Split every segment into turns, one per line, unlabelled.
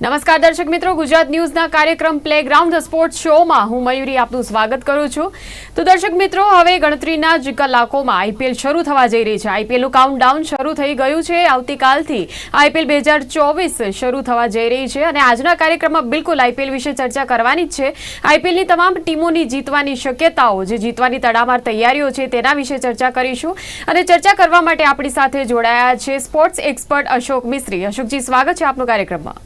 નમસ્કાર દર્શક મિત્રો, ગુજરાત ન્યૂઝના કાર્યક્રમ પ્લેગ્રાઉન્ડ ધ સ્પોર્ટ્સ શોમાં હું મયુરી આપનું સ્વાગત કરું છું. તો દર્શક મિત્રો, હવે ગણતરીના જ કલાકોમાં આઈપીએલ શરૂ થવા જઈ રહી છે. આઈપીએલનું કાઉન્ટડાઉન શરૂ થઈ ગયું છે. આવતીકાલથી આઈપીએલ બે હજાર ચોવીસ શરૂ થવા જઈ રહી છે અને આજના કાર્યક્રમમાં બિલકુલ આઈપીએલ વિશે ચર્ચા કરવાની જ છે. આઈપીએલની તમામ ટીમોની જીતવાની શક્યતાઓ, જે જીતવાની તડામાર તૈયારીઓ છે, તેના વિશે ચર્ચા કરીશું. અને ચર્ચા કરવા માટે આપણી સાથે જોડાયા છે સ્પોર્ટ્સ એક્સપર્ટ અશોક મિસ્ત્રી. અશોકજી, સ્વાગત છે આપનું કાર્યક્રમમાં.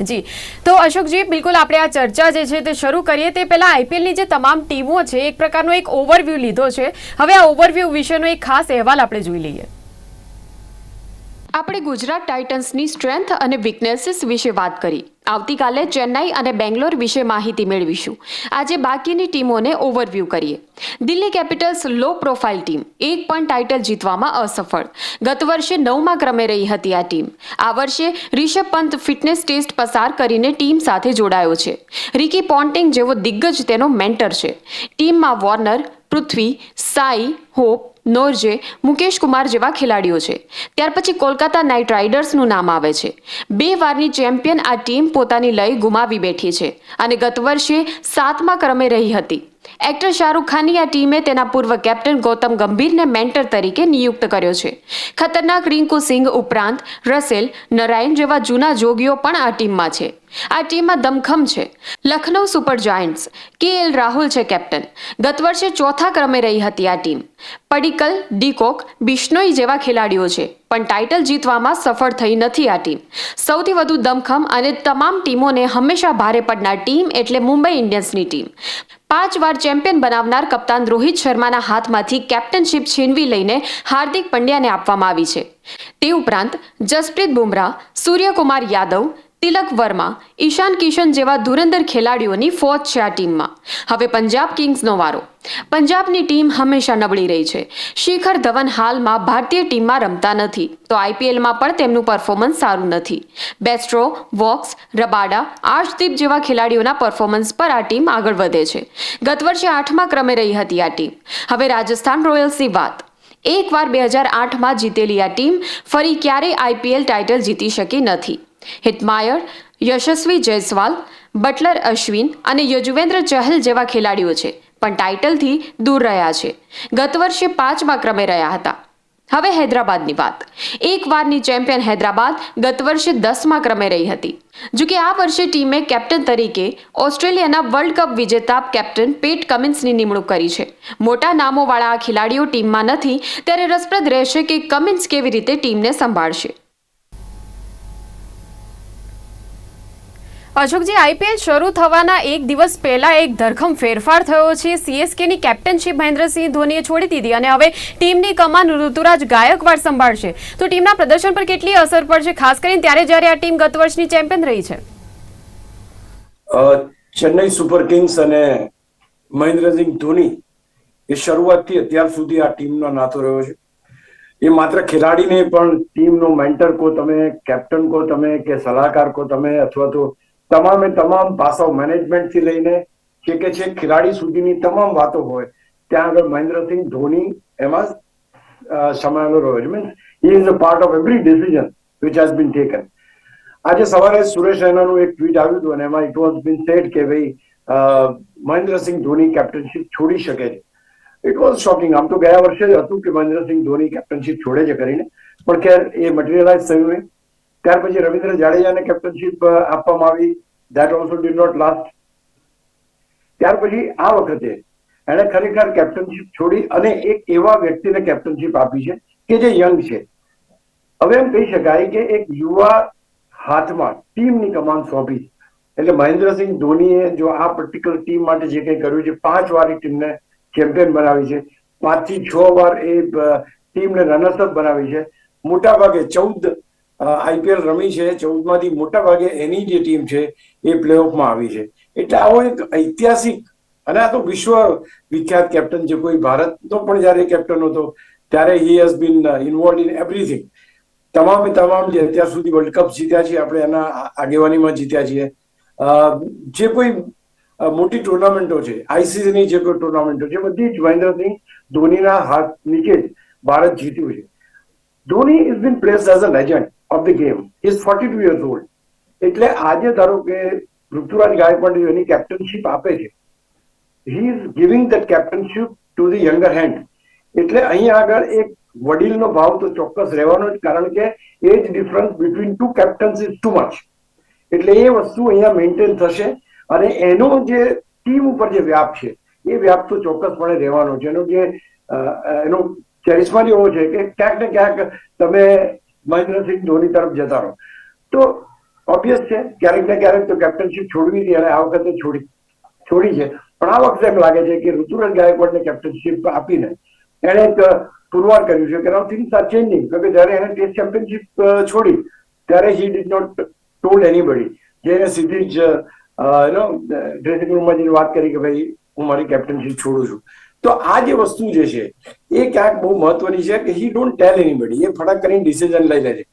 જી. તો અશોકજી, બિલકુલ આપણે આ ચર્ચા જે છે તે શરૂ કરીએ, તે પહેલાં આઈપીએલની જે તમામ ટીમો છે, એક પ્રકારનો એક ઓવરવ્યૂ લીધો છે. હવે આ ઓવરવ્યૂ વિશેનો એક ખાસ અહેવાલ આપણે જોઈ લઈએ. આપણે ગુજરાત ટાઇટન્સની સ્ટ્રેન્થ અને વીકનેસીસ વિશે વાત કરી. આવતીકાલે ચેન્નાઈ અને બેંગ્લોર વિશે માહિતી મેળવીશું. આજે બાકીની ટીમોને ઓવરવ્યૂ કરીએ. Delhi Capitals low profile team એક પણ ટાઇટલ જીતવામાં અસફળ. ગત વર્ષે નવમા ક્રમે રહી હતી આ ટીમ આ વર્ષે રિષભ પંત ફિટનેસ ટેસ્ટ પસાર કરીને ટીમ સાથે જોડાયો છે. રિકી પોન્ટિંગ જેવો દિગ્ગજ તેનો મેન્ટર છે. ટીમમાં Warner Prithvi Shai Hope Nortje Mukesh Kumar જેવા ખેલાડીઓ છે. ત્યાર પછી કોલકાતા નાઇટ રાઇડર્સનું નામ આવે છે. બે વારની ચેમ્પિયન આ ટીમ પોતાની લય ગુમાવી બેઠી છે અને ગત વર્ષે સાતમા ક્રમે રહી હતી. એક્ટર શાહરૂખ ખાનની આ ટીમે તેના પૂર્વ કેપ્ટન ગૌતમ ગંભીરને મેન્ટર તરીકે નિયુક્ત કર્યો છે. ખતરનાક રિંકુ સિંઘ ઉપરાંત રસેલ, નરાયણ જેવા જૂના જોગીઓ પણ આ ટીમમાં છે. આ ટીમમાં દમખમ છે. Lucknow super giants K L Rahul છે કેપ્ટન. ગત વર્ષે ચોથા ક્રમે રહી હતી આ ટીમ. પડિકલ, ડીકોક, બિશ્નોઈ જેવા ખેલાડીઓ છે. પણ ટાઇટલ જીતવામાં સફળ થઈ નથી આ ટીમ. સૌથી વધુ દમખમ અને તમામ ટીમોને હંમેશા ભારે પડનાર ટીમ એટલે મુંબઈ ઇન્ડિયન્સની ટીમ. પાંચ વાર ચેમ્પિયન બનાવનાર કપ્તાન રોહિત શર્માના હાથમાંથી કેપ્ટનશીપ છીનવી લઈને હાર્દિક પંડ્યાને આપવામાં આવી છે. તે ઉપરાંત જસપ્રીત બુમરાહ, સૂર્યકુમાર યાદવ તિલક વર્મા, ઈશાન કિશન જેવા ધુરંધર ખેલાડીઓની ફોજ છે આ ટીમમાં. હવે પંજાબ કિંગ્સનો વારો. પંજાબની ટીમ હંમેશા નબળી રહી છે. શિખર ધવન હાલમાં ભારતીય ટીમમાં રમતા નથી. તો આઈપીએલમાં પણ તેમનું પરફોર્મન્સ સારું નથી. બેસ્ટ્રો વોક્સ રબાડા આર્શદીપ જેવા ખેલાડીઓના પરફોર્મન્સ પર આ ટીમ આગળ વધે છે. ગત વર્ષે આઠમા ક્રમે રહી હતી આ ટીમ. હવે રાજસ્થાન રોયલ્સની વાત. એકવાર બે હજાર આઠમાં જીતેલી આ ટીમ ફરી ક્યારેય આઈપીએલ ટાઇટલ જીતી શકી નથી. હિતમાયર, યશસ્વી જયસ્વાલ, બટલર અશ્વિન અને યજુવેન્દ્ર ચહલ જેવા ખેલાડીઓ છે, પણ ટાઇટલથી દૂર રહ્યા છે. ગત વર્ષે પાંચમા ક્રમે રહ્યા હતા. હવે હૈદરાબાદની વાત. એક વારની ચેમ્પિયન હૈદરાબાદ ગત વર્ષે દસમા ક્રમે રહી હતી. જો કે આ વર્ષે ટીમે કેપ્ટન તરીકે ઓસ્ટ્રેલિયાના વર્લ્ડ કપ વિજેતા કેપ્ટન પેટ કમિન્સની નિમણૂક કરી છે. મોટા નામોવાળા આ ખેલાડીઓ ટીમમાં નથી, ત્યારે રસપ્રદ રહેશે કે કમિન્સ કેવી રીતે ટીમને સંભાળશે. અશોકજી આઈપીએલ શરૂ થવાના એક દિવસ પહેલા એક ધરખમ ફેરફાર થયો છે. સીએસકેની કેપ્ટનશીપ મહેન્દ્રસિંહ ધોનીએ છોડી દીધી અને હવે ટીમની કમાન ઋતુરાજ ગાયકવાડ સંભાળશે. તો ટીમના પ્રદર્શન પર કેટલી અસર પડશે? ખાસ કરીને ત્યારે જ્યારે આ ટીમ ગત વર્ષની ચેમ્પિયન રહી છે.
ચેન્નઈ સુપર કિંગ્સ અને મહેન્દ્રસિંહ ધોની એ શરૂઆતથી અત્યાર સુધી આ ટીમનો નાતો રહ્યો છે. એ માત્ર ખેલાડીને પણ ટીમનો મેન્ટર કો તમે, કેપ્ટન કો તમે કે સલાહકાર કો તમે, અથવા તો તમામે તમામ પાસાઓ મેનેજમેન્ટથી લઈને કે કે છે ખેલાડી સુધીની તમામ વાતો હોય. ત્યાં આગળ મહેન્દ્રસિંહ ધોની એમાં સમાયેલો રહ્યો. છે means he is a part of every decision which has been taken આજે સવારે સુરેશ રૈનાનું એક ટ્વીટ આવ્યું હતું અને એમાં ઇટ વોઝ બીન સેડ કે ભાઈ મહેન્દ્રસિંહ ધોની કેપ્ટનશીપ છોડી શકે છે. ઇટ વોઝ શોકિંગ આમ તો ગયા વર્ષે જ હતું કે મહેન્દ્રસિંહ ધોની કેપ્ટનશીપ છોડે છે કરીને. પણ ખેર, એ મટીરિયલાઇઝ થયું નહીં. ત્યાર પછી રવિન્દ્ર જાડેજાને કેપ્ટનશીપ આપવામાં આવી. That also did not last ત્યાર પછી આ વખતે એણે ખરેખર કેપ્ટનશીપ છોડી અને એક એવા વ્યક્તિને કેપ્ટનશીપ આપી છે કે જે યંગ છે. હવે એમ કહી શકાય કે એક યુવા હાથમાં ટીમની કમાન સોંપી એટલે મહેન્દ્રસિંહ ધોનીએ જો આ પર્ટિક્યુલર ટીમ માટે જે કંઈ કર્યું છે, પાંચ વાર એ ટીમને ચેમ્પિયન બનાવી છે. પાંચથી છ વાર એ ટીમને રનર્સઅપ બનાવી છે. મોટા ભાગે ચૌદ આઈપીએલ રમી છે, ચૌદમાંથી મોટા ભાગે એની જે ટીમ છે, એ પ્લેઓફમાં આવી છે. એટલે આવો એક ઐતિહાસિક અને આ તો વિશ્વ વિખ્યાત કેપ્ટન છે, કોઈ ભારતનો પણ જ્યારે કેપ્ટન હતો, ત્યારે he has been involve in everything તમામે તમામ જે અત્યાર સુધી વર્લ્ડ કપ જીત્યા છે આપણે એના આગેવાનીમાં જીત્યા છીએ. જે કોઈ મોટી ટુર્નામેન્ટો છે આઈસીસીની જે કોઈ ટુર્નામેન્ટો છે બધી જ મહેન્દ્રસિંહ ધોનીના હાથ નીચે જ ભારત જીત્યું છે. Dhoni is been place as a legend of the game is forty two years old એટલે આજે ધારો કે ઋતુરાજ ગાયકવાડ એની કેપ્ટનશીપ આપે છે. He is giving the captainship to the younger hand એટલે અહીંયા આગળ એક વડીલનો ભાવ તો ચોક્કસ રહેવાનો જ, કારણ કે age difference between two captains is too much એટલે એ વસ્તુ અહીંયા મેન્ટેન થશે અને એનો જે ટીમ ઉપર જે વ્યાપ છે, એ વ્યાપ તો ચોક્કસપણે રહેવાનો છે. એનો જે એનો ચેરિસ્મા એવો છે કે ક્યાંક ને ક્યાંક તમે મહેન્દ્રસિંહ ધોની તરફ જતા રહો. તો ઓબ્વિયસ છે, ક્યારેક ને ક્યારેક તો કેપ્ટનશીપ છોડવી હતી અને આ વખતે છોડી છોડી છે. પણ આ વખતે એમ લાગે છે કે ઋતુરાજ ગાયકવાડને કેપ્ટનશીપ આપીને એણે એક પુરવાર કર્યું છે. કે નાઉ થિંગ્સ આર ચેન્જિંગ કે જ્યારે એને ટેસ્ટ ચેમ્પિયનશિપ છોડી, ત્યારે he did not told anybody જે એને સીધી જ યુ ડ્રેસિંગ રૂમમાં જઈને વાત કરી કે ભાઈ, હું મારી કેપ્ટનશીપ છોડું છું. તો આ જે વસ્તુ જે છે, એ ક્યાંક બહુ મહત્વની છે કે હી ડોન્ટ ટેલ એનીબડી એ ફટાક કરીને ડિસિઝન લઈ લે છે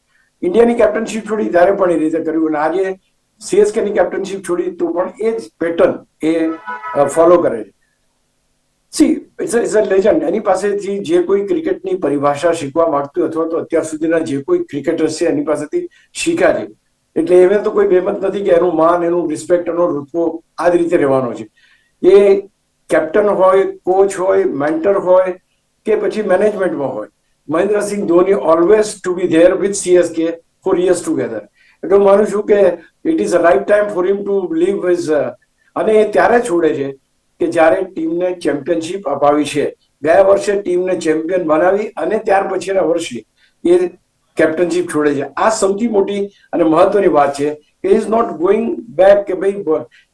ઇન્ડિયાની કેપ્ટનશીપ છોડી ત્યારે પણ એ રીતે કર્યું અને આજે સીએસકે ની કેપ્ટનશીપ છોડી તો પણ એ જ પેટર્ન એ ફોલો કરે છે. સી ઇટ્સ અ લેજન્ડ એની પાસેથી જે કોઈ ક્રિકેટની પરિભાષા શીખવા માંગતું અથવા તો અત્યાર સુધીના જે કોઈ ક્રિકેટર્સ છે એની પાસેથી શીખ્યા છે. એટલે એને તો કોઈ બેમત નથી કે એનું માન, એનું રિસ્પેક્ટ એનો રૂપો આ જ રીતે રહેવાનો છે. એ કેપ્ટન હોય કોચ હોય મેન્ટર હોય કે પછી મેનેજમેન્ટમાં હોય. Mahendra Singh Dhoni always to be there with CSK for years together એટલે હું માનું છું કે it is a right time for him to leave is અને એ ત્યારે છોડે છે કે જ્યારે ટીમને ચેમ્પિયનશિપ અપાવી છે. ગયા વર્ષે ટીમને ચેમ્પિયન બનાવી અને ત્યાર પછીના વર્ષે એ કેપ્ટનશીપ છોડે છે. આ સૌથી મોટી અને મહત્વની વાત છે કે ઇઝ નોટ ગોઈંગ બેક કે ભાઈ,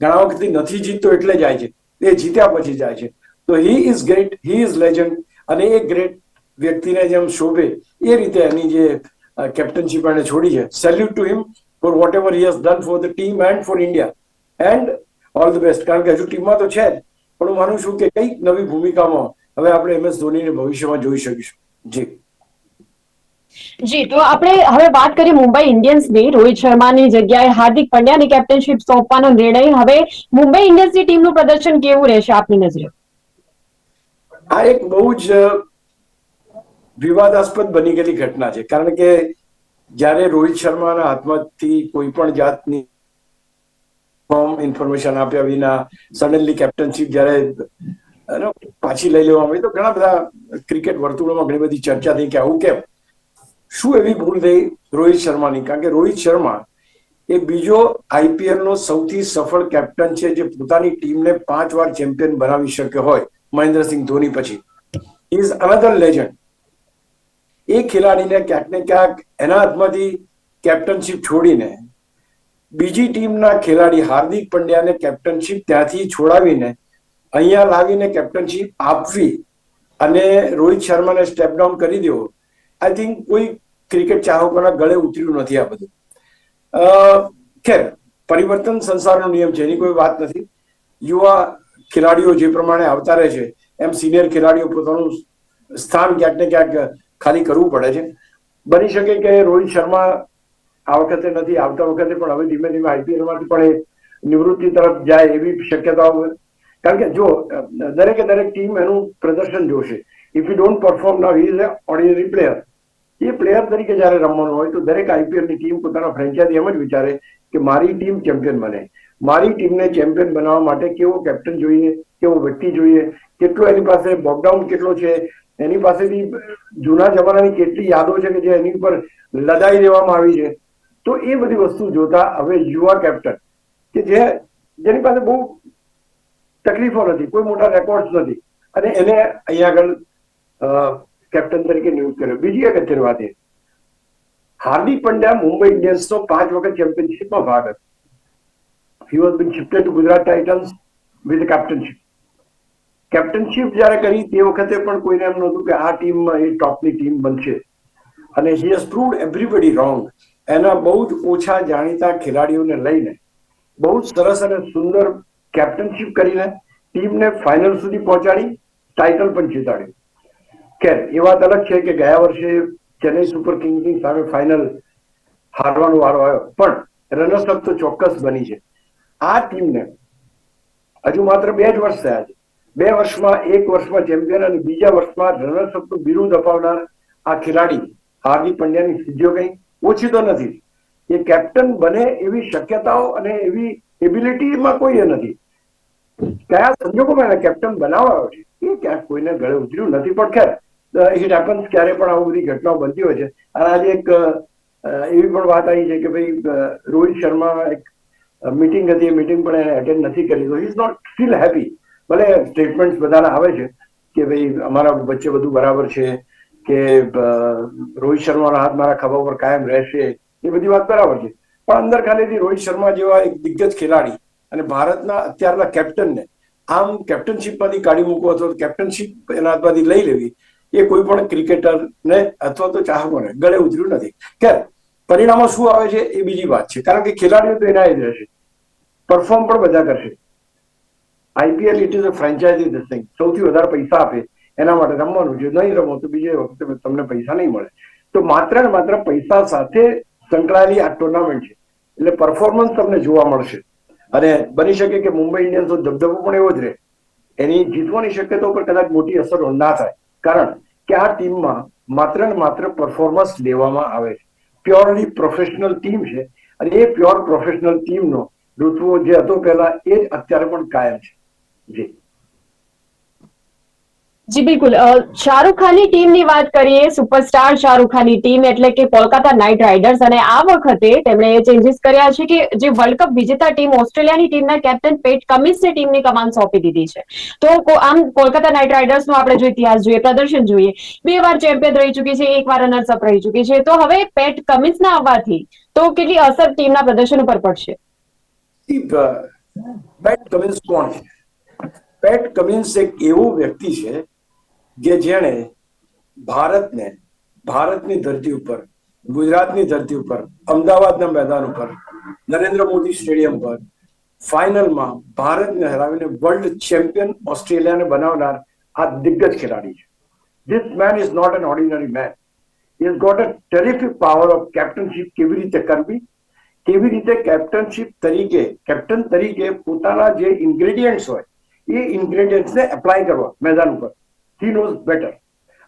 ઘણા વખતથી નથી જીતતો એટલે જાય છે. એ જીત્યા પછી જાય છે. તો he is great he is legend અને એ ગ્રેટ વ્યક્તિને જેમ શોભે એ રીતે એની જે કેપ્ટનશીપ એને છોડી છે. Salute to him for whatever he has done for the team and for India and all the best કારણ કે હજુ ટીમમાં તો છે જ. પણ હું માનું છું કે કંઈક નવી ભૂમિકામાં હવે આપણે એમ એસ ધોનીને ભવિષ્યમાં જોઈ શકીશું. જી.
જી, તો આપણે હવે વાત કરીએ મુંબઈ ઇન્ડિયન્સની રોહિત શર્માની જગ્યાએ હાર્દિક પંડ્યાની કેપ્ટનશીપ સોંપવાનો નિર્ણય. હવે મુંબઈ ઇન્ડિયન્સની ટીમનું પ્રદર્શન કેવું રહેશે આપની નજરે?
આ એક બહુ જ વિવાદાસ્પદ બની ગયેલી ઘટના છે. કારણ કે જ્યારે રોહિત શર્માના હાથમાંથી કોઈ પણ જાતની ફોર્મ ઇન્ફોર્મેશન આપ્યા વિના સડનલી કેપ્ટનશીપ જ્યારે પાછી લઈ લેવામાં આવી, તો ઘણા બધા ક્રિકેટ વર્તુળોમાં ઘણી બધી ચર્ચા થઈ કે આવું કેમ? શું એવી ભૂલ થઈ રોહિત શર્માની? કારણ કે રોહિત શર્મા એ બીજો આઈપીએલ નો સૌથી સફળ કેપ્ટન છે, જે પોતાની ટીમને પાંચ વાર ચેમ્પિયન બનાવી શક્યો હોય, મહેન્દ્રસિંહ ધોની પછી. ઇઝ અનધર લેજન્ડ એ ખેલાડીને ક્યાંક ને ક્યાંક એના હાથમાંથી કેપ્ટનશીપ છોડીને બીજી ટીમના ખેલાડી હાર્દિક પંડ્યાને કેપ્ટનશીપ ત્યાંથી છોડાવીને અહીંયા લાવીને કેપ્ટનશીપ આપવી અને રોહિત શર્માને સ્ટેપ ડાઉન કરી દેવો. આઈ થિંક કોઈ ક્રિકેટ ચાહકોના ગળે ઉતર્યું નથી આ બધું. ખેર, પરિવર્તન સંસારનો નિયમ છે, એની કોઈ વાત નથી. યુવા ખેલાડીઓ જે પ્રમાણે આવતા રહે છે, એમ સિનિયર ખેલાડીઓ પોતાનું સ્થાન ક્યાંક ને ક્યાંક ખાલી કરવું પડે છે. બની શકે કે રોહિત શર્મા આ વખતે નથી, આવતા વખતે પણ હવે ધીમે ધીમે આઈપીએલમાંથી પણ એ નિવૃત્તિ તરફ જાય એવી શક્યતાઓ કારણ કે જો, દરેકે દરેક ટીમ એનું પ્રદર્શન જોશે. If you don't perform now is a ordinary player A player તરીકે જ્યારે રમવાનું હોય તો દરેક આઈપીએલની ટીમ પોતાના ફ્રેન્ચાઇઝી એમ જ વિચારે કે મારી ટીમ ચેમ્પિયન બને. મારી ટીમને ચેમ્પિયન બનાવવા માટે કેવો કેપ્ટન જોઈએ, કેવો વ્યક્તિ જોઈએ, કેટલો એની પાસે બોકડાઉન કેટલો છે, એની પાસેથી જૂના જમાનાની કેટલી યાદો છે કે જે એની ઉપર લદાઈ દેવામાં આવી છે. તો એ બધી વસ્તુ જોતા હવે યુવા કેપ્ટન કે જે, જેની પાસે બહુ તકલીફો નથી, કોઈ મોટા રેકોર્ડ નથી. અને એને અહીંયા આગળ કેપ્ટન તરીકે નિયુક્ત કર્યો. બીજી અગત્યની વાત એ હાર્દિક પંડ્યા મુંબઈ ઇન્ડિયન્સનો પાંચ વખત ચેમ્પિયનશિપમાં ભાગ હતો. He was been shifted Gujarat titans with captainship captainship જ્યારે કરી તે વખતે પણ કોઈને એમ નહોતું કે આ ટીમમાં એ ટોપની ટીમ બનશે. અને he has proved everybody wrong એના બહુ જ ઓછા જાણીતા ખેલાડીઓને લઈને બહુ જ સરસ અને સુંદર કેપ્ટનશિપ કરીને ટીમને ફાઇનલ સુધી પહોંચાડી ટાઇટલ પણ જીતાડ્યું. ખેર એ વાત અલગ છે કે ગયા વર્ષે ચેન્નઈ સુપર કિંગ્સની સામે ફાઇનલ હારવાનો વારો આવ્યો. પણ રનર્સઅપ તો ચોક્કસ બની છે. આ ટીમને હજુ માત્ર બે જ વર્ષ થયા છે. બે વર્ષમાં એક વર્ષમાં ચેમ્પિયન અને બીજા વર્ષમાં રનર્સઅપનું બિરુદ અપાવનાર આ ખેલાડી હાર્દિક પંડ્યાની સિદ્ધિઓ કઈ ઓછી તો નથી. એ કેપ્ટન બને એવી શક્યતાઓ અને એવી એબિલિટીમાં કોઈ એ નથી. કયા સંજોગોમાં એને કેપ્ટન બનાવાયો છે? એ ક્યાંક કોઈને ગળે ઉતર્યું નથી. પણ ખેર ઇટ હેપન્સ ક્યારે પણ આવું બધી ઘટનાઓ બનતી હોય છે. અને આજે એક એવી પણ વાત આવી છે કે ભાઈ રોહિત શર્મા એક મીટિંગ હતી, એ મીટિંગ પણ એને અટેન્ડ નથી કરી. તો ઇઝ નોટ ફીલ હેપી ભલે સ્ટેટમેન્ટ બધાના આવે છે કે ભાઈ, અમારા વચ્ચે બધું બરાબર છે કે રોહિત શર્માનો હાથ મારા ખભા ઉપર કાયમ રહેશે. એ બધી વાત બરાબર છે. પણ અંદર ખાલીથી રોહિત શર્મા જેવા એક દિગ્ગજ ખેલાડી અને ભારતના અત્યારના કેપ્ટનને આમ કેપ્ટનશીપમાંથી કાઢી મૂકવું અથવા કેપ્ટનશીપ એના હાથમાંથી લઈ લેવી એ કોઈ પણ ક્રિકેટરને અથવા તો ચાહકોને ગળે ઉતર્યું નથી. ખેર, પરિણામો શું આવે છે એ બીજી વાત છે. કારણ કે ખેલાડીઓ તો એના જ રહેશે. પરફોર્મ પણ બધા કરશે. IPL it is a franchise thing સૌથી વધારે પૈસા આપે એના માટે રમવાનું. છે નહીં રમો તો બીજે વખતે તમને પૈસા નહીં મળે. તો માત્ર ને માત્ર પૈસા સાથે સંકળાયેલી આ ટુર્નામેન્ટ છે. એટલે પરફોર્મન્સ તમને જોવા મળશે. અને બની શકે કે મુંબઈ ઇન્ડિયન્સનો ધબધબો પણ એવો જ રહે. એની જીતવાની શક્યતાઓ પર કદાચ મોટી અસર ના થાય. કારણ કે આ ટીમમાં માત્ર ને માત્ર પરફોર્મન્સ લેવામાં આવે છે. પ્યોરલી પ્રોફેશનલ ટીમ છે અને એ પ્યોર પ્રોફેશનલ ટીમનો ઋતુઓ જે હતો પહેલા એ જ અત્યારે પણ કાયમ છે. જી.
જી, બિલકુલ. શાહરૂખ ખાનની ટીમની વાત કરીએ, સુપરસ્ટાર શાહરૂખ ખાનની ટીમ એટલે કે કોલકાતા નાઇટ રાઇડર્સ. અને આ વખતે તેમણે ચેન્જીસ કર્યા છે કે જે વર્લ્ડ કપ વિજેતા ટીમ ઓસ્ટ્રેલિયાની ટીમના કેપ્ટન પેટ કમિન્સને ટીમની કમાન સોંપી દીધી છે. તો આમ કોલકાતા નાઇટ રાઇડર્સનો આપણે જો ઇતિહાસ જોઈએ, પ્રદર્શન જોઈએ, બે વાર ચેમ્પિયન રહી ચૂકી છે, એક વાર રનર્સ અપ રહી ચૂકી છે. તો હવે પેટ કમિન્સના આવવાથી તો કેટલી અસર ટીમના પ્રદર્શન ઉપર પડશે?
પેટ કમિન્સ કોણ છે? પેટ કમિન્સ એક એવો વ્યક્તિ છે કે જેણે ભારતને, ભારતની ધરતી ઉપર, ગુજરાતની ધરતી ઉપર, અમદાવાદના મેદાન ઉપર, નરેન્દ્ર મોદી સ્ટેડિયમ પર ફાઇનલમાં ભારતને હરાવીને વર્લ્ડ ચેમ્પિયન ઓસ્ટ્રેલિયાને બનાવનાર આ દિગ્ગજ ખેલાડી છે. This man is not an ordinary man is got a terrific power of captainship કેવી રીતે કરવી? કેવી રીતે કેપ્ટનશીપ તરીકે કેપ્ટન તરીકે પોતાના જે ઇન્ગ્રેડિયન્ટ્સ હોય, એ ઇન્ગ્રેડિયન્ટ્સને એપ્લાય કરવા મેદાન ઉપર. હી નોઝ બેટર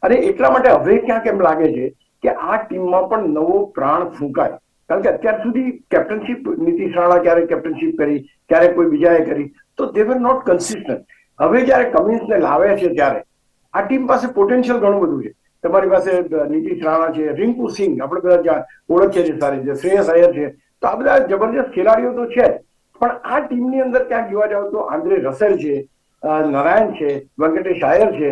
અને એટલા માટે હવે ક્યાંક એમ લાગે છે કે આ ટીમમાં પણ નવો પ્રાણ ફૂંકાય. કારણ કે અત્યાર સુધી કેપ્ટનશીપ નીતિશ રાણા ક્યારે કેપ્ટનશીપ કરી, ક્યારે કોઈ બીજાએ કરી, તો દે વર નોટ કન્સિસ્ટન્ટ હવે જ્યારે કમિન્સને લાવે છે ત્યારે, આ ટીમ પાસે પોટેન્શિયલ ઘણું બધું છે. તમારી પાસે નીતિશ રાણા છે, રિંકુ સિંહ આપણે બધા ઓળખીએ છીએ સારી રીતે, શ્રેયસ અયર છે. તો આ બધા જબરજસ્ત ખેલાડીઓ તો છે પણ આ ટીમની અંદર ક્યાંક જોવા જાવ તો આંદ્રે રસેલ છે નારાયણ છે, વેંકટેશ આયર છે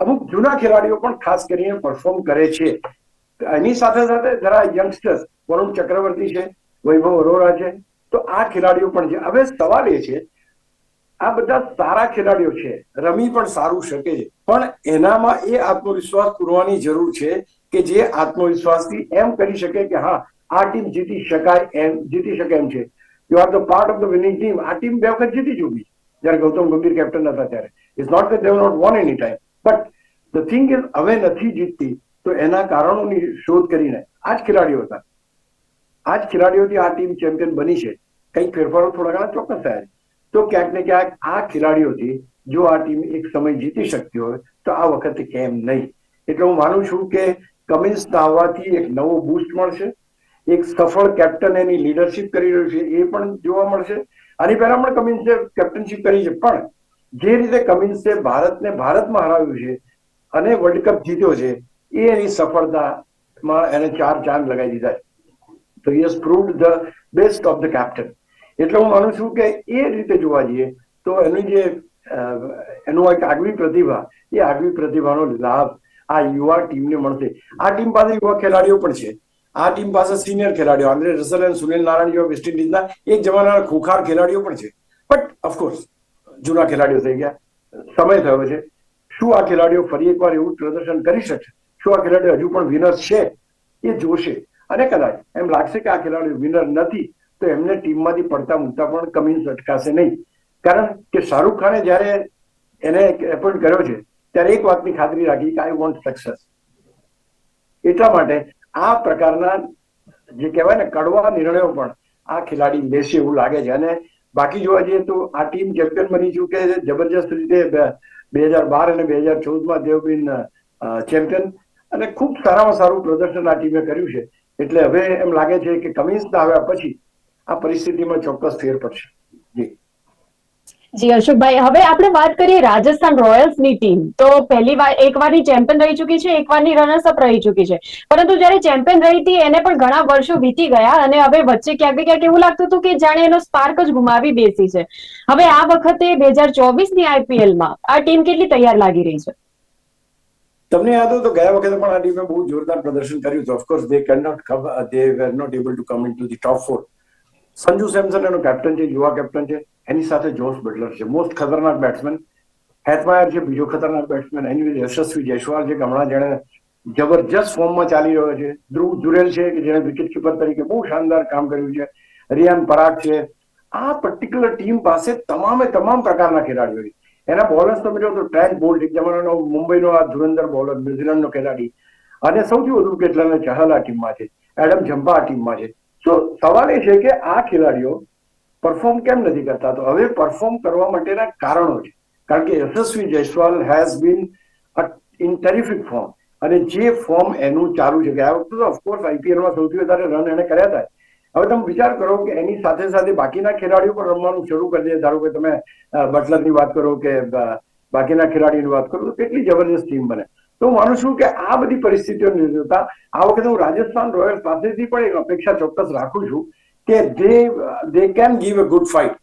અમુક જૂના ખેલાડીઓ પણ ખાસ કરીને પરફોર્મ કરે છે. એની સાથે સાથે જરા યંગસ્ટર્સ વરુણ ચક્રવર્તી છે, વૈભવ અરોરા છે. તો આ ખેલાડીઓ પણ છે. હવે સવાલ એ છે, આ બધા સારા ખેલાડીઓ છે. રમી પણ સારું શકે છે. પણ એનામાં એ આત્મવિશ્વાસ પૂરવાની જરૂર છે કે જે આત્મવિશ્વાસથી એમ કરી શકે કે હા, આ ટીમ જીતી શકાય એમ, જીતી શકે એમ છે. You are the part of the winning team આ ટીમ બે વખત જીતી ચૂકી જ્યારે ગૌતમ ગંભીર કેપ્ટન હતા ત્યારે. ઇટ્સ નોટ કે they've not won any time but the thing is હવે નથી જીતતી, તો એના કારણોની શોધ કરીને આ જ ખેલાડીઓ હતા. આ જ ખેલાડીઓથી આ ટીમ ચેમ્પિયન બની છે. કંઈક ફેરફારો થોડા ઘણા ચોક્કસ થયા છે. તો ક્યાંક ને ક્યાંક આ ખેલાડીઓથી જો આ ટીમ એક સમય જીતી શકતી હોય, તો આ વખતે કેમ નહીં? એટલે હું માનું છું કે કમિન્સના આવવાથી એક નવો બૂસ્ટ મળશે. એક સફળ કેપ્ટન એની લીડરશિપ કરી રહ્યું છે એ પણ જોવા મળશે. આની પહેલા પણ કમિન્સે કેપ્ટનશિપ કરી છે. પણ જે રીતે કમિન્સે ભારતને ભારતમાં હરાવ્યું છે અને વર્લ્ડ કપ જીત્યો છે, એ એની સફળતામાં એને ચાર ચાંદ લગાવી દીધા છે. તો yes has the best of the captain એટલે હું માનું છું કે એ રીતે જોવા જઈએ તો એની જે એનું એક આગવી પ્રતિભા, એ આગવી પ્રતિભાનો લાભ આ યુવા ટીમને મળશે. આ ટીમ પાસે યુવા ખેલાડીઓ પણ છે. આ ટીમ પાસે સિનિયર ખેલાડીઓ, આંદ્રે રસલ અને સુનિલ નારાયણ જેવા વેસ્ટ ઇન્ડિઝના એક જમાનાના ખોખાર ખેલાડીઓ પણ છે. બટ ઓફકોર્સ જૂના ખેલાડીઓ થઈ ગયા. સમય થયો છે. શું આ ખેલાડીઓ ફરી એકવાર એવું પ્રદર્શન કરી શકશે? શું આ ખેલાડીઓ હજુ પણ વિનર છે? એ જોશે. અને કદાચ એમ લાગશે કે આ ખેલાડીઓ વિનર નથી, તો એમને ટીમમાંથી પડતા મૂકતા પણ કમિન્સ અટકાશે નહીં. કારણ કે શાહરૂખ ખાને જ્યારે એને એપોઇન્ટ કર્યો છે, ત્યારે એક વાતની ખાતરી રાખી કે આઈ વોન્ટ સક્સેસ એટલા માટે આ પ્રકારના જે કહેવાય ને, કડવા નિર્ણયો પણ આ ખેલાડી લેશે એવું લાગે છે. અને બાકી જોવા જઈએ તો આ ટીમ ચેમ્પિયન બની ચૂકે છે. જબરજસ્ત રીતે બે હજાર બાર અને બે હજાર ચૌદમાં દેવબીન ચેમ્પિયન અને ખૂબ સારામાં સારું પ્રદર્શન આ ટીમે કર્યું છે. એટલે હવે એમ લાગે છે કે કમિન્સ આવ્યા પછી આ પરિસ્થિતિમાં ચોક્કસ ફેર પડશે. જી.
જી, અશોકભાઈ, હવે આપણે વાત કરીએ રાજસ્થાન રોયલ્સની ટીમ તો પહેલી વાર, એક વારની ચેમ્પિયન રહી ચૂકી છે, એક વારની રનર્સ અપ રહી ચૂકી છે. પરંતુ જ્યારે ચેમ્પિયન રહી હતી, એને પણ ઘણા વર્ષો વીતી ગયા અને હવે વચ્ચે ક્યાંક ક્યાંક એવું લાગતું હતું કે જાણે એનો સ્પાર્ક જ ગુમાવી બેસી છે. હવે આ વખતે બે હજાર ચોવીસની આઈપીએલમાં આ ટીમ કેટલી તૈયાર લાગી રહી છે?
તમને યાદ હોય તો ગયા વખતે પણ આ ટીમે બહુ જોરદાર પ્રદર્શન કર્યું હતું. Of course they can not they were not able to come into the top four Sanju Samson એનો કેપ્ટન છે, યુવા કેપ્ટન છે. એની સાથે જોસ બટલર છે. મોસ્ટ ખતરનાક બેટ્સમેન હેથમાયર છે, બીજો ખતરનાક બેટ્સમેન એની યશસ્વી જયસ્વાલ છે, કે હમણાં જેણે જબરજસ્ત ફોર્મમાં ચાલી રહ્યો છે. ધ્રુવ જુરેલ છે, કે જેણે વિકેટ કીપર તરીકે બહુ શાનદાર કામ કર્યું છે. રિયાન પરાગ છે. આ પર્ટિક્યુલર ટીમ પાસે તમામે તમામ પ્રકારના ખેલાડીઓ છે. એના બોલર્સ તમે જો તો ટ્રેન્ટ બોલ્ટ એક જમાનાનો મુંબઈનો આ ધુરંધર બોલર ન્યુઝીલેન્ડનો ખેલાડી. અને સૌથી વધુ કેટલાના ચહલ આ ટીમમાં છે. એડમ જમ્પા આ ટીમમાં છે. તો સવાલ એ છે કે આ ખેલાડીઓ પરફોર્મ કેમ નથી કરતા? તો હવે પરફોર્મ કરવા માટેના કારણો છે. કારણ કે Yashasvi Jaiswal has been in terrific form અને જે ફોર્મ એનું ચાલુ છે આ વખતે તો ઓફકોર્સ આઈપીએલમાં સૌથી વધારે રન એને કર્યા હતા. હવે તમે વિચાર કરો કે એની સાથે સાથે બાકીના ખેલાડીઓ પણ રમવાનું શરૂ કરી દે. ધારો કે તમે બટલરની વાત કરો કે બાકીના ખેલાડીની વાત કરો, તો કેટલી જબરજસ્ત ટીમ બને. તો હું માનું છું કે આ બધી પરિસ્થિતિઓ નિર્જતા આ વખતે હું રાજસ્થાન રોયલ્સ પાસેથી પણ એક અપેક્ષા ચોક્કસ રાખું છું કે they they can give a good fight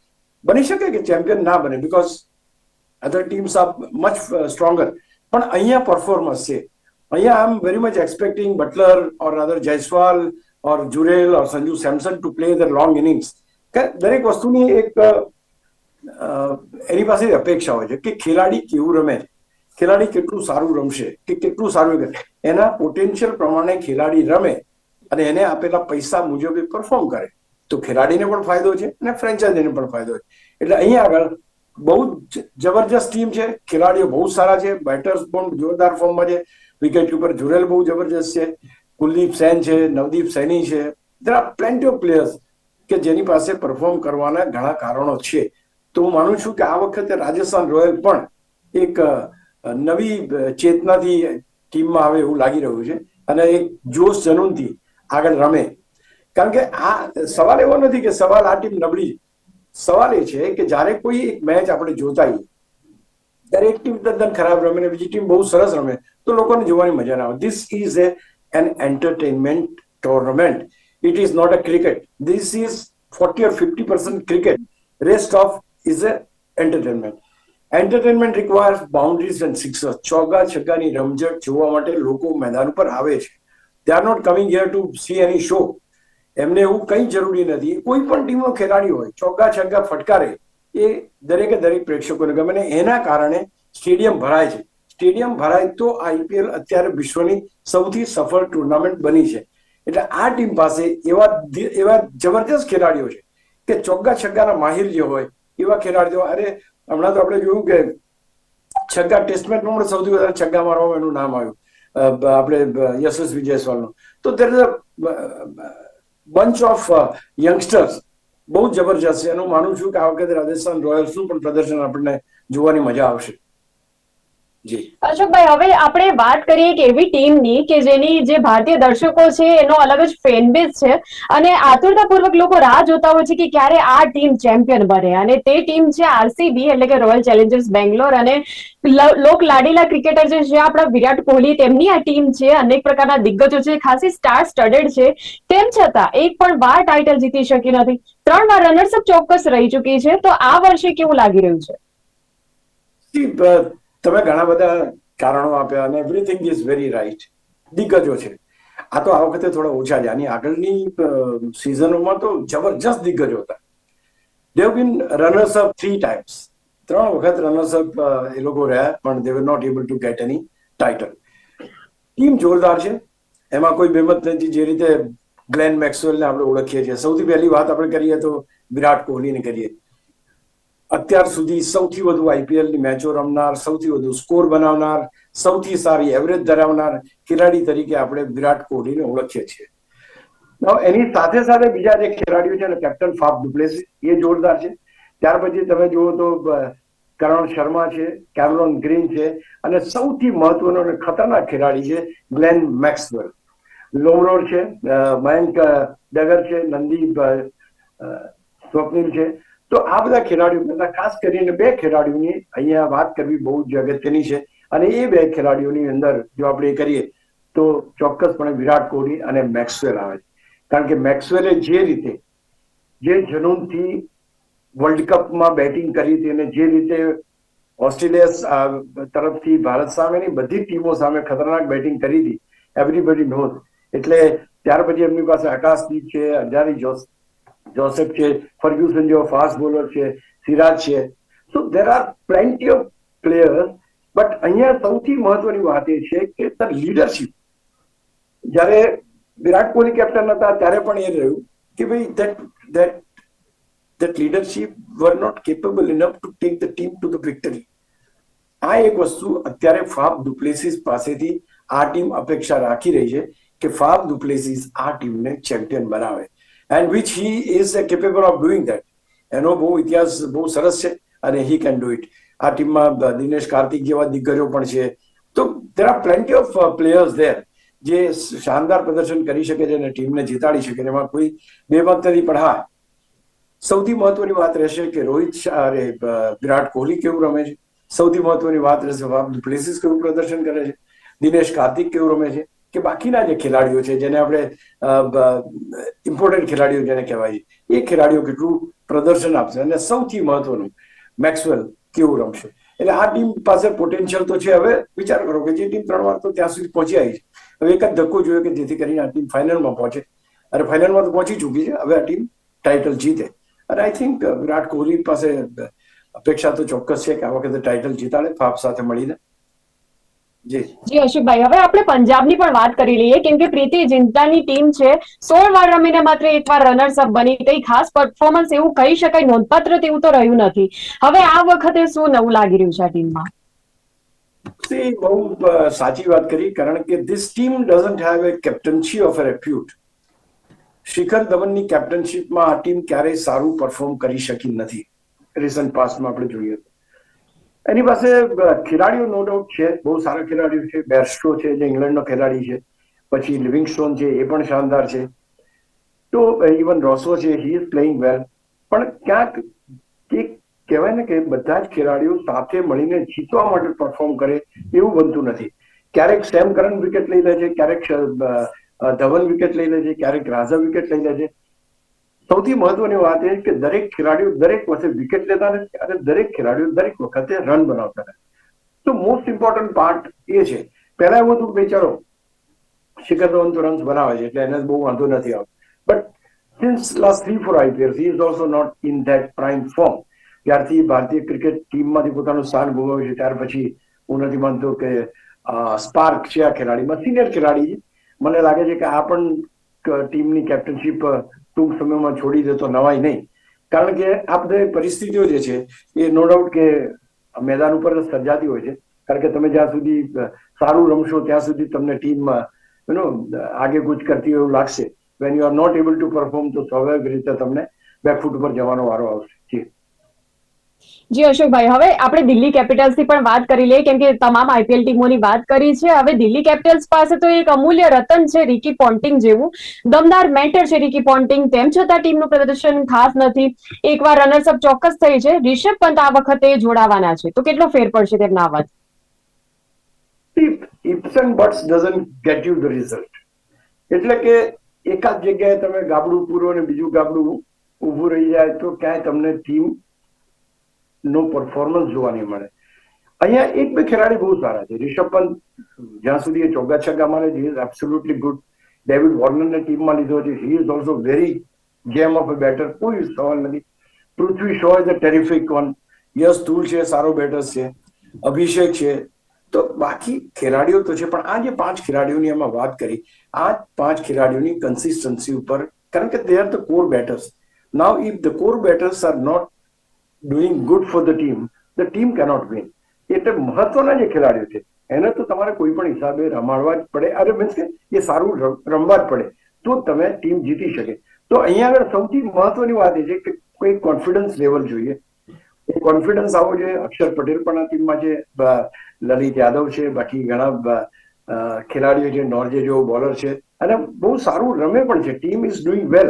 બની શકે કે ચેમ્પિયન ના બને because other teams are much stronger પણ અહીંયા પરફોર્મન્સ છે. અહીંયા I am very much expecting Buttler or other Jaiswal or Jurel or Sanju Samson to play the long innings કે દરેક વસ્તુની એક એની પાસે અપેક્ષા હોય છે કે ખેલાડી કેવું રમે, ખેલાડી કેટલું સારું રમશે, કે કેટલું સારું એના પોટેન્શિયલ પ્રમાણે ખેલાડી રમે અને એને આપેલા પૈસા મુજબ એ પરફોર્મ કરે. તો ખેલાડીને પણ ફાયદો છે અને ફ્રેન્ચાઇઝીને પણ ફાયદો છે. એટલે અહીંયા આગળ બહુ જ જબરજસ્ત ટીમ છે. ખેલાડીઓ બહુ સારા છે. બેટર્સ પણ જોરદાર ફોર્મમાં છે. વિકેટ કીપર જુરેલ બહુ જબરજસ્ત છે. કુલદીપ સેન છે, નવદીપ સૈની છે. There are plenty of players કે જેની પાસે પરફોર્મ કરવાના ઘણા કારણો છે. તો હું માનું છું કે આ વખતે રાજસ્થાન રોયલ પણ એક નવી ચેતનાથી ટીમમાં આવે એવું લાગી રહ્યું છે. અને એક જોશ જનૂનથી આગળ રમે. કારણ કે આ સવાલ એવો નથી કે સવાલ આ ટીમ નબળી સવાલ એ છે કે જ્યારે કોઈ એક મેચ આપણે જોતા ત્યારે એક ટીમ તદ્દન ખરાબ રમે ને બીજી ટીમ બહુ સરસ રમે, તો લોકોને જોવાની મજા ના આવે. This is a an entertainment tournament it is not a cricket this is forty or fifty percent cricket rest of is a entertainment entertainment requires boundaries and sixers ચોગા છગ્ગાની રમઝટ જોવા માટે લોકો મેદાન ઉપર આવે છે. They are not coming here to see any show એમને એવું કંઈ જરૂરી નથી. કોઈ પણ ટીમનો ખેલાડી હોય, ચોગ્ગા છગ્ગા ફટકારે, એ દરેકે દરેક પ્રેક્ષકોને ગમે ને એના કારણે સ્ટેડિયમ ભરાય છે. સ્ટેડિયમ ભરાય તો આઈપીએલ અત્યારે વિશ્વની સૌથી સફળ ટુર્નામેન્ટ બની છે. એટલે આ ટીમ પાસે એવા એવા જબરજસ્ત ખેલાડીઓ છે કે ચોગ્ગા છગ્ગાના માહિર જે હોય, એવા ખેલાડીઓ, અરે હમણાં તો આપણે જોયું કે છગ્ગા ટેસ્ટ મેચમાં પણ સૌથી વધારે છગ્ગા મારવામાં એનું નામ આવ્યું. આપણે યશસ્વી જયસ્વાલનું. તો અ બંચ ઓફ યંગસ્ટર્સ બહુ જબરજસ્ત છે. એનું માનું છું કે આ વખતે રાજસ્થાન રોયલ્સનું પણ પ્રદર્શન આપણને જોવાની મજા આવશે.
અશોકભાઈ હવે આપણે વાત કરીએ એક એવી ટીમની કે જેની જે ભારતીય દર્શકો છે એનો અલગ જ ફેન બેઝ છે અને આતુરતાપૂર્વક લોકો રાહ જોતા હોય છે કે ક્યારે આ ટીમ ચેમ્પિયન બને. અને તે ટીમ છે આરસીબી એટલે કે રોયલ ચેલેન્જર્સ બેંગ્લોર અને લોક લાડીલા ક્રિકેટર જે છે આપણા વિરાટ કોહલી તેમની આ ટીમ છે અનેક પ્રકારના દિગ્ગજો છે ખાસી સ્ટાર સ્ટડેડ છે. તેમ છતાં એક પણ વાર ટાઇટલ જીતી શકી નથી. ત્રણ વાર રનર્સઅપ ચોક્કસ રહી ચૂકી છે. તો આ વર્ષે કેવું લાગી રહ્યું છે?
તમે ઘણા બધા કારણો આપ્યા અને એવરીથિંગ ઇઝ વેરી રાઈટ દિગ્ગજો છે. આ તો આ વખતે થોડા ઓછા છે. આની આગળની સિઝનોમાં તો જબરજસ્ત દિગ્ગજો હતા. They've been runners up three times ત્રણ વખત રનર્સ અપ એ લોકો રહ્યા, પણ they were not able to get any title team જોરદાર છે. એમાં કોઈ બેમત નથી. જે રીતે ગ્લેન મેક્સવેલને આપણે ઓળખીએ છીએ. સૌથી પહેલી વાત આપણે કરીએ તો વિરાટ કોહલીને કરીએ. અત્યાર સુધી સૌથી વધુ આઈપીએલની મેચો રમનાર, સૌથી વધુ સ્કોર બનાવનાર, સૌથી સારી એવરેજ ધરાવનાર ખેલાડી તરીકે આપણે વિરાટ કોહલીને ઓળખીએ છીએ. એની સાથે સાથે બીજા જે ખેલાડીઓ છે ને કેપ્ટન ફાફ ડુપ્લેસ એ જોરદાર છે. ત્યાર પછી તમે જુઓ તો કરણ શર્મા છે, કેમરોન ગ્રીન છે, અને સૌથી મહત્વનો અને ખતરનાક ખેલાડી છે, ગ્લેન મેક્સવેલ. લોમરોડ છે મયંક ડગર છે નંદી સ્વપ્નિલ છે તો આ બધા ખેલાડીઓ ખાસ કરીને બે ખેલાડીઓની અહીંયા વાત કરવી બહુ જ અગત્યની છે. અને એ બે ખેલાડીઓની અંદર જો આપણે કરીએ, તો ચોક્કસપણે વિરાટ કોહલી અને મેક્સવેલ આવે છે. કારણ કે મેક્સવેલે જે રીતે, જે જનૂનથી વર્લ્ડ કપમાં બેટિંગ કરી હતી અને જે રીતે ઓસ્ટ્રેલિયા તરફથી ભારત સામેની બધી ટીમો સામે ખતરનાક બેટિંગ કરી હતી એવરીબડી નોઝ એટલે ત્યાર પછી એમની પાસે આકાશદીપ છે અંજારી જોસ જોસેફ છે ફર્ગ્યુસન જેવો ફાસ્ટ બોલર છે સિરાજ છે. So there are plenty of players but અહીંયા સૌથી મહત્વની વાત એ છે કે ધ લીડરશિપ જ્યારે વિરાટ કોહલી કેપ્ટન હતા, ત્યારે પણ એ રહ્યું કે ભાઈ, that that that leadership were not capable enough to take the team to the victory આ એક વસ્તુ અત્યારે ફાફ ડુપ્લેસીસ પાસેથી આ ટીમ અપેક્ષા રાખી રહી છે કે ફાફ ડુપ્લેસિસ આ ટીમને ચેમ્પિયન બનાવે. And which he is capable of doing that એનો બહુ ઇતિહાસ, બહુ સરસ છે અને હી કેન ડુ ઇટ આ ટીમમાં દિનેશ કાર્તિક જેવા દિગ્ગજો પણ છે. તો there are plenty of players there જે શાનદાર પ્રદર્શન કરી શકે છે અને ટીમને જીતાડી શકે એમાં કોઈ બેમત નથી પણ, હા. સૌથી મહત્વની વાત રહેશે કે રોહિત અરે વિરાટ કોહલી કેવું રમે છે? સૌથી મહત્વની વાત રહેશે પ્લેસીસ કેવું પ્રદર્શન કરે છે? દિનેશ કાર્તિક કેવું રમે છે? કે બાકીના જે ખેલાડીઓ છે, જેને આપણે ઇમ્પોર્ટન્ટ ખેલાડીઓ જેને કહેવાય, એ ખેલાડીઓ કેટલું પ્રદર્શન આપશે અને સૌથી મહત્વનું મેક્સવેલ કેવું રમશે? એટલે આ ટીમ પાસે પોટેન્શિયલ તો છે હવે, વિચાર કરો કે જે ટીમ ત્રણ વાર તો ત્યાં સુધી પહોંચી આવી છે. હવે એક જ ધક્કો જોયો કે જેથી કરીને આ ટીમ ફાઇનલમાં પહોંચે. અરે ફાઇનલમાં તો પહોંચી ચૂકી છે, હવે આ ટીમ ટાઇટલ જીતે. અને આઈ થિંક વિરાટ કોહલી પાસે અપેક્ષા તો ચોક્કસ છે કે આ વખતે ટાઇટલ જીતાડે, ફાફ સાથે મળીને. જી.
અશોકભાઈ હવે આપણે પંજાબની પણ વાત કરી લઈએ કેમ કે પ્રીતિ જિંતાની ટીમ છે. સોળ વાર રમીને માત્ર એક વાર રનર્સ અપ બની કઈ ખાસ પરફોર્મન્સ એવું કહી શકાય નોંધપાત્ર તેવું તો રહ્યું નથી. હવે આ વખતે શું નવું લાગી રહ્યું છે આ ટીમમાં?
બહુ સાચી વાત કરી કારણ કે this team doesn't have a captainship of a repute Shikhar ધવનની કેપ્ટનશીપમાં આ ટીમ ક્યારેય સારું પરફોર્મ કરી શકી નથી. રિસન્ટ પાસ્ટમાં આપણે જોઈએ. એની પાસે ખેલાડીઓ નો ડાઉટ છે. બહુ સારા ખેલાડીઓ છે. બેરસ્ટો છે, જે ઇંગ્લેન્ડનો ખેલાડી છે. પછી લિવિંગસ્ટોન છે, એ પણ શાનદાર છે. તો ઇવન રોસો છે હી ઇઝ પ્લેઇંગ વેલ પણ ક્યાંક એક કહેવાય ને કે બધા જ ખેલાડીઓ સાથે મળીને જીતવા માટે પરફોર્મ કરે એવું બનતું નથી. ક્યારેક સેમ કરન વિકેટ લઈ લે છે, ક્યારેક ધવન વિકેટ લઈ લે છે, ક્યારેક રાજા વિકેટ લઈ લે છે. સૌથી મહત્વની વાત એ કે દરેક ખેલાડીઓ દરેક વખતે વિકેટ લેતા નથી અને દરેક ખેલાડીઓ દરેક વખતે રન બનાવતા નથી. તો મોસ્ટ ઇમ્પોર્ટન્ટ પાર્ટ એ છે. પહેલા એવું હતું ભાઈ શિખર ધવન તો રન્સ બનાવે છે, એટલે એને બહુ વાંધો નથી આવતો. But since last three four IPL he is also not in that prime form ત્યારથી ભારતીય ક્રિકેટ ટીમમાંથી પોતાનું સ્થાન ગુમાવ્યું છે. ત્યાર પછી હું નથી માનતો કે સ્પાર્ક છે આ ખેલાડીમાં. સિનિયર ખેલાડી મને લાગે છે કે આ પણ ટીમની કેપ્ટનશીપ ટૂંક સમયમાં છોડી દે તો નવાય નહીં. કારણ કે આ બધા પરિસ્થિતિઓ જે છે, એ નો ડાઉટ કે મેદાન ઉપર સર્જાતી હોય છે. કારણ કે તમે જ્યાં સુધી સારું રમશો ત્યાં સુધી તમને ટીમમાં યુ આગે કૂચ કરતી એવું લાગશે. When you are not able to perform તો સ્વાભાવિક રીતે તમને બેકફૂટ ઉપર જવાનો વારો આવશે. જી.
જી, અશોકભાઈ, હવે આપણે દિલ્હી કેપિટલ્સની પણ વાત કરી લઈએ, કેમ કે તમામ આઈપીએલ ટીમોની વાત કરી છે. હવે દિલ્હી કેપિટલ્સ પાસે તો એક અમૂલ્ય રતન છે, રિકી પોન્ટિંગ જેવું. દમદાર મેન્ટર છે રિકી પોન્ટિંગ. તેમ છતાં ટીમનું પ્રદર્શન ખાસ નથી. એકવાર રનર્સ અપ ચોક્કસ થઈ છે. રિષભ પંત આ વખતે જોડાવાના છે. તો કેટલો ફેર પડશે તેમના અવાજ
ifs and buts doesn't get you the result એટલે કે એકાદ જગ્યાએ તમે ગાબડું પૂરો અને બીજું ગાબડું ઊભું રહી જાય તો ક્યાંય તમને ટીમ નો પરફોર્મન્સ જોવા નહીં મળે. અહીંયા એક બે ખેલાડી બહુ સારા છે. રિષભ પંત જ્યાં સુધી એ ચોગ્ગા છગ્ગા મારે ઇઝ એબ્સોલ્યુટલી ગુડ ડેવિડ વોર્નરને ટીમમાં લીધો છે. He is also very game of batter કોઈ સવાલ નથી. Prithvi Shaw is a terrific one Yash Dhull છે, સારો બેટર છે. અભિષેક છે. તો બાકી ખેલાડીઓ તો છે, પણ આ જે પાંચ ખેલાડીઓની એમાં વાત કરી, આ પાંચ ખેલાડીઓની કન્સિસ્ટન્સી ઉપર, કારણ કે they are the core batters now if the core batters are not doing good for the team the team cannot win એટલે મહત્વના જે ખેલાડીઓ છે. એને તો તમારે કોઈ પણ હિસાબે રમાડવા જ પડે. અરે મીન્સ કે એ સારું રમવા જ પડે. તો તમે ટીમ જીતી શકે. તો અહીંયા આગળ સૌથી મહત્વની વાત એ છે કે કોઈ કોન્ફિડન્સ લેવલ જોઈએ. એ કોન્ફિડન્સ આવો જોઈએ. અક્ષર પટેલ પણ આ ટીમમાં છે. લલિત યાદવ છે. બાકી ઘણા ખેલાડીઓ છે. નોર્જે જેવો બોલર છે. અને બહુ સારું રમે પણ છે. ટીમ ઇઝ ડુઈંગ વેલ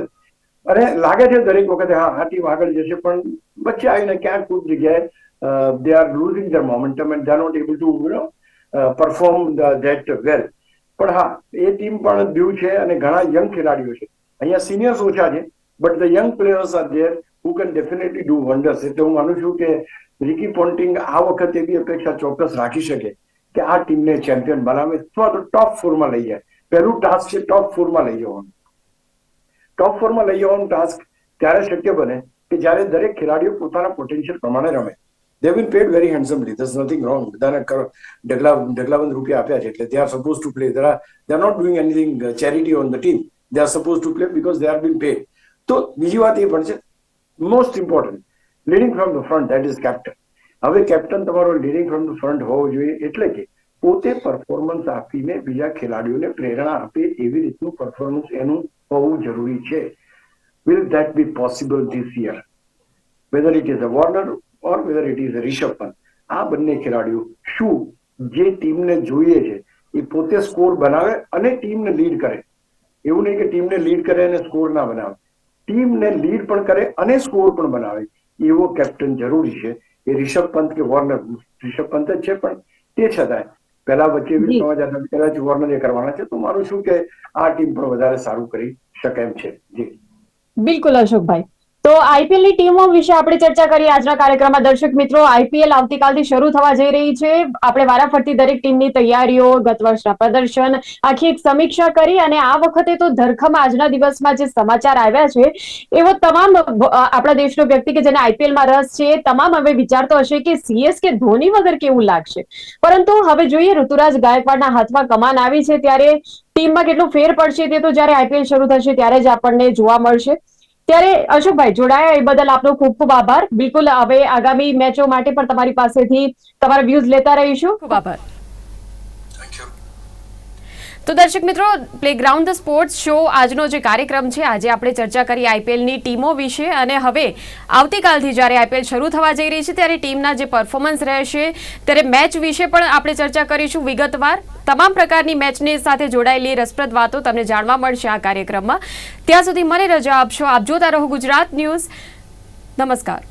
અને લાગે છે દરેક વખતે, હા આ ટીમ આગળ જશે પણ વચ્ચે આવીને ક્યાંક કોઈક જગ્યાએ they are losing the momentum and they not able to you know perform that well પણ હા, એ ટીમ પણ દીવ છે અને ઘણા યંગ ખેલાડીઓ છે. અહીંયા સિનિયર્સ ઓછા છે but the young players are there who can definitely do wonders એટલે હું માનું છું કે રિકી પોન્ટિંગ આ વખતે બી અપેક્ષા ચોક્કસ રાખી શકે કે આ ટીમને ચેમ્પિયન બનાવે. અથવા તો ટોપ ફોરમાં લઈ જાય. પહેલું ટાસ્ક છે ટોપ ફોરમાં લઈ જવાનું. ટોપ ફોરમાં લઈ જવાનું ટાસ્ક ત્યારે શક્ય બને કે જ્યારે દરેક ખેલાડીઓ પોતાના પોટેન્શિયલ પ્રમાણે રમે. They been paid very handsomely there's nothing wrong બધાને કરો ઢગલા ઢગલાબંધ રૂપિયા આપ્યા છે એટલે they are suppose to play there are they are not doing anything charity on the team they are suppose to play because they are been paid તો બીજી વાત એ પણ છે. Most important leading from the front that is captain હવે captain તમારો leading from the front હોવો જોઈએ એટલે કે પોતે પરફોર્મન્સ આપીને બીજા ખેલાડીઓને પ્રેરણા આપે એવી રીતનું પરફોર્મન્સ એનું હોવું જરૂરી છે. Will that be possible this year whether it is a Warner or whether it is Rishabh Pant, આ બંને ખેલાડીઓ શું જે ટીમને જોઈએ છે, એ પોતે સ્કોર બનાવે અને ટીમને લીડ કરે. એવું નહીં કે ટીમને લીડ કરે અને સ્કોર ના બનાવે. ટીમને લીડ પણ કરે અને સ્કોર પણ બનાવે. એવો કેપ્ટન જરૂરી છે. એ રિષભ પંત કે વોર્નર રિષભ પંત જ છે પણ તે છતાંય પહેલા વચ્ચે એવી
જી.
સમાચાર હતા કે કદાચ વોર્નર એ કરવાના છે તો મારું શું કે આ ટીમ પણ વધારે સારું કરી શકે એમ છે. જી.
બિલકુલ અશોકભાઈ. તો આઈપીએલની ટીમો વિશે આપણે ચર્ચા કરીએ આજના કાર્યક્રમમાં દર્શક મિત્રો. આઈપીએલ આવતીકાલથી શરૂ થવા જઈ રહી છે. આપણે વારાફરતી દરેક ટીમની તૈયારીઓ, ગત વર્ષના પ્રદર્શન, આખી એક સમીક્ષા કરી અને આ વખતે તો ધરખમ આજના દિવસમાં જે સમાચાર આવ્યા છે, એવો તમામ આપણા દેશનો વ્યક્તિ કે જેને આઈપીએલમાં રસ છે, તમામ હવે વિચારતો હશે કે સીએસકે ધોની વગર કેવું લાગશે? પરંતુ હવે જોઈએ ઋતુરાજ ગાયકવાડના હાથમાં કમાન આવી છે, ત્યારે ટીમમાં કેટલો ફેર પડશે તે તો જ્યારે આઈપીએલ શરૂ થશે ત્યારે જ આપણને જોવા મળશે. ત્યારે અશોકભાઈ, જોડાયા એ બદલ આપનો ખૂબ ખૂબ આભાર. બિલકુલ હવે આગામી મેચો માટે પણ તમારી પાસેથી તમારા વ્યૂઝ લેતા રહીશું. ખૂબ આભાર.
તો દર્શક મિત્રો પ્લેગ્રાઉન્ડ ધ સ્પોર્ટ્સ શો આજનો જે કાર્યક્રમ છે, આજે આપણે ચર્ચા કરી આઈપીએલની ટીમો વિશે અને હવે આવતીકાલથી જ્યારે આઈપીએલ શરૂ થવા જઈ રહી છે, ત્યારે ટીમના જે પરફોર્મન્સ રહેશે, ત્યારે મેચ વિશે પણ આપણે ચર્ચા કરીશું વિગતવાર. તમામ પ્રકારની મેચની સાથે જોડાયેલી રસપ્રદ વાતો તમને જાણવા મળશે આ કાર્યક્રમમાં. ત્યાં સુધી મને રજા આપશો. આપ જોતા રહો ગુજરાત ન્યૂઝ. નમસ્કાર.